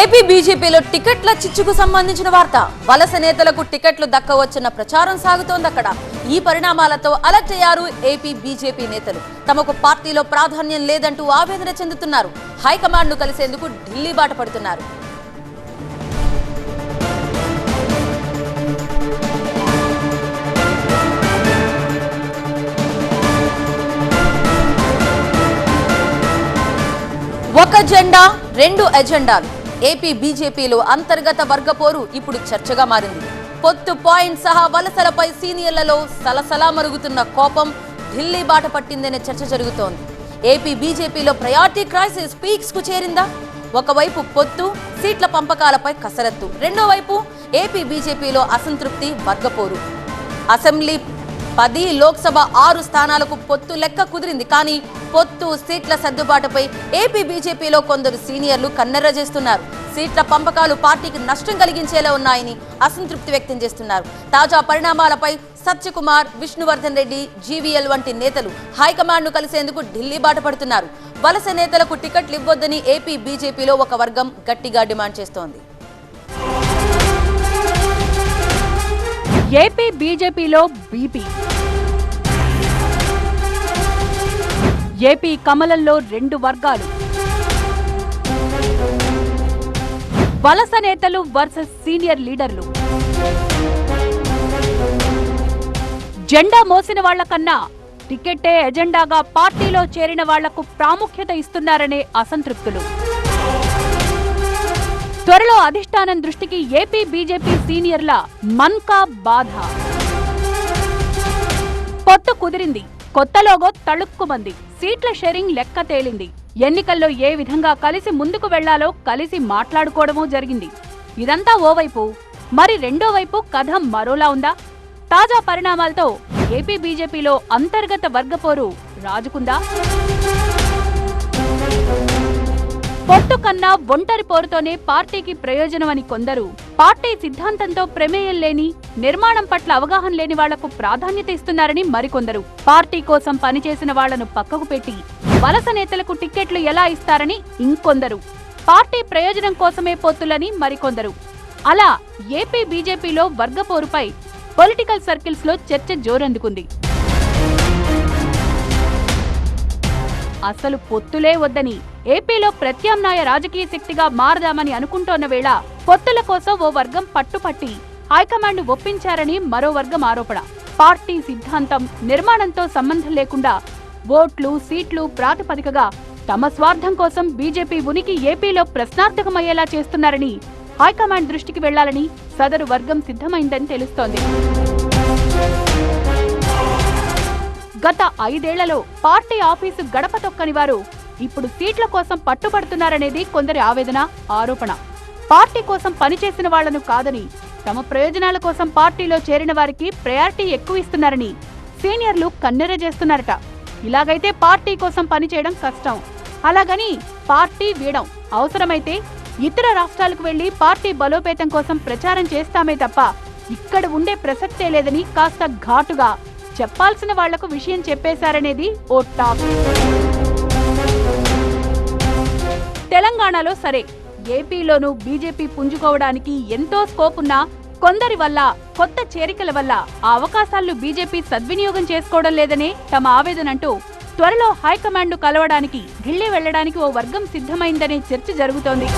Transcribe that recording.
AP బీజేపీలో టికెట్ల చిచ్చుకు సంబంధించిన వార్త. వలస నేతలకు టికెట్లు దక్కవచ్చన్న ప్రచారం సాగుతోంది అక్కడ ఈ పరిణామాలతో అలర్ట్ అయ్యారు ఏపీ బీజేపీ నేతలు. తమకు పార్టీలో ప్రాధాన్యం లేదంటూ ఆవేదన చెందుతున్నారు. హైకమాండ్ను కలిసేందుకు ఢిల్లీ బాట పడుతున్నారు. ఒక జెండా రెండు ఎజెండాలు. ఏపీ బీజేపీలో అంతర్గత వర్గ పోరు ఇప్పుడు చర్చగా మారింది. పొత్తు పాయింట్ సహా వలసలపై సీనియర్లలో సలసలా మరుగుతున్న కోపం ఢిల్లీ బాట పట్టిందనే చర్చ జరుగుతోంది. ఏపీ బీజేపీలో ప్రయారిటీ క్రైసిస్ పీక్స్కు చేరిందా? ఒకవైపు పొత్తు సీట్ల పంపకాలపై కసరత్తు. రెండో వైపు ఏపీ బీజేపీలో అసంతృప్తి వర్గపోరు. అసెంబ్లీ పది లోక్సభ ఆరు స్థానాలకు పొత్తు లెక్క కుదిరింది. కానీ పొత్తు సీట్ల సర్దుబాటుపై ఏపీ బీజేపీలో కొందరు సీనియర్లు కన్నెర్ర చేస్తున్నారు. సీట్ల పంపకాలు పార్టీకి నష్టం కలిగించేలా ఉన్నాయని అసంతృప్తి వ్యక్తం చేస్తున్నారు. తాజా పరిణామాలపై సత్యకుమార్ విష్ణువర్ధన్ రెడ్డి జీవీఎల్ వంటి నేతలు హైకమాండ్ను కలిసేందుకు ఢిల్లీ బాట పడుతున్నారు. వలస నేతలకు టికెట్లు ఇవ్వొద్దని ఏపీ బీజేపీలో ఒక వర్గం గట్టిగా డిమాండ్ చేస్తోంది. ఏపీ బీజేపీలో బీపీ. ఏపీ కమలంలో రెండు వర్గాలు. వలస నేతలు వర్సెస్ సీనియర్ లీడర్లు. జెండా మోసిన వాళ్ళకన్నా టికెట్టే ఎజెండాగా పార్టీలో చేరిన వాళ్ళకు ప్రాముఖ్యత ఇస్తున్నారనే అసంతృప్తులు. త్వరలో అధిష్టానం దృష్టికి ఏపీ బీజేపీ సీనియర్ల మన్కా బాధ. పొత్తు కుదిరింది. కొత్త లోగో తళుక్కుమంది. సీట్ల షేరింగ్ లెక్క తేలింది. ఎన్నికల్లో ఏ విధంగా కలిసి ముందుకు వెళ్ళాలో కలిసి మాట్లాడుకోవడమూ జరిగింది. ఇదంతా ఓవైపు. మరి రెండో వైపు కథ మరోలా ఉందా? తాజా పరిణామాలతో ఏపీ బీజేపీలో అంతర్గత వర్గపోరు రాజుకుందా? పొత్తు కన్నా ఒంటరి పోరుతోనే పార్టీకి ప్రయోజనమని కొందరు. పార్టీ సిద్ధాంతంతో ప్రమేయం లేని నిర్మాణం పట్ల అవగాహన లేని వాళ్ళకు ప్రాధాన్యత ఇస్తున్నారని మరికొందరు. పార్టీ కోసం పనిచేసిన వాళ్ళను పక్కకు పెట్టి వలస నేతలకు టిక్కెట్లు ఎలా ఇస్తారని ఇంకొందరు. పార్టీ ప్రయోజనం కోసమే పొత్తులని మరికొందరు. అలా ఏపీ బీజేపీలో వర్గపోరుపై పొలిటికల్ సర్కిల్స్లో చర్చ జోరందుకుంది. అసలు పొత్తులే వద్దని ఏపీలో ప్రత్యామ్నాయ రాజకీయ శక్తిగా మారదామని అనుకుంటోన్న వేళ పొత్తుల కోసం ఓ వర్గం పట్టుపట్టి హైకమాండ్ ఒప్పించారని మరో వర్గం ఆరోపణ. పార్టీ సిద్ధాంతం నిర్మాణంతో సంబంధం లేకుండా ఓట్లు సీట్లు ప్రాతిపదికగా తమ స్వార్థం కోసం బీజేపీ ఉనికి ఏపీలో ప్రశ్నార్థకమయ్యేలా చేస్తున్నారని హైకమాండ్ దృష్టికి వెళ్ళాలని సదరు వర్గం సిద్ధమైందని తెలుస్తోంది. గత ఐదేళ్ళలో పార్టీ ఆఫీసు గడప తొక్కని వారు ఇప్పుడు సీట్ల కోసం పట్టుబడుతున్నారనేది కొందరి ఆవేదన ఆరోపణ. పార్టీ కోసం పనిచేసిన వాళ్ళను కాదని తమ ప్రయోజనాల కోసం పార్టీలో చేరిన వారికి ప్రయారిటీ ఎక్కువ ఇస్తున్నారని సీనియర్లు కన్నెర చేస్తున్నారట. ఇలాగైతే పార్టీ కోసం పనిచేయడం కష్టం. అలాగని పార్టీ వీడం అవసరమైతే ఇతర రాష్ట్రాలకు వెళ్ళి పార్టీ బలోపేతం కోసం ప్రచారం చేస్తామే తప్ప ఇక్కడ ఉండే ప్రసక్తే లేదని కాస్త ఘాటుగా చెప్పాల్సిన వాళ్ళకు విషయం చెప్పేశారనేది ఓ టాక్. తెలంగాణలో సరే. ఏపీలోనూ బీజేపీ పుంజుకోవడానికి ఎంతో స్కోప్ ఉన్నా కొందరి వల్ల కొత్త చేరికల వల్ల ఆ అవకాశాలను బీజేపీ సద్వినియోగం చేసుకోవడం లేదనే తమ ఆవేదనంటూ త్వరలో హైకమాండ్ను కలవడానికి ఢిల్లీ వెళ్ళడానికి ఓ వర్గం సిద్ధమైందనే చర్చ జరుగుతోంది.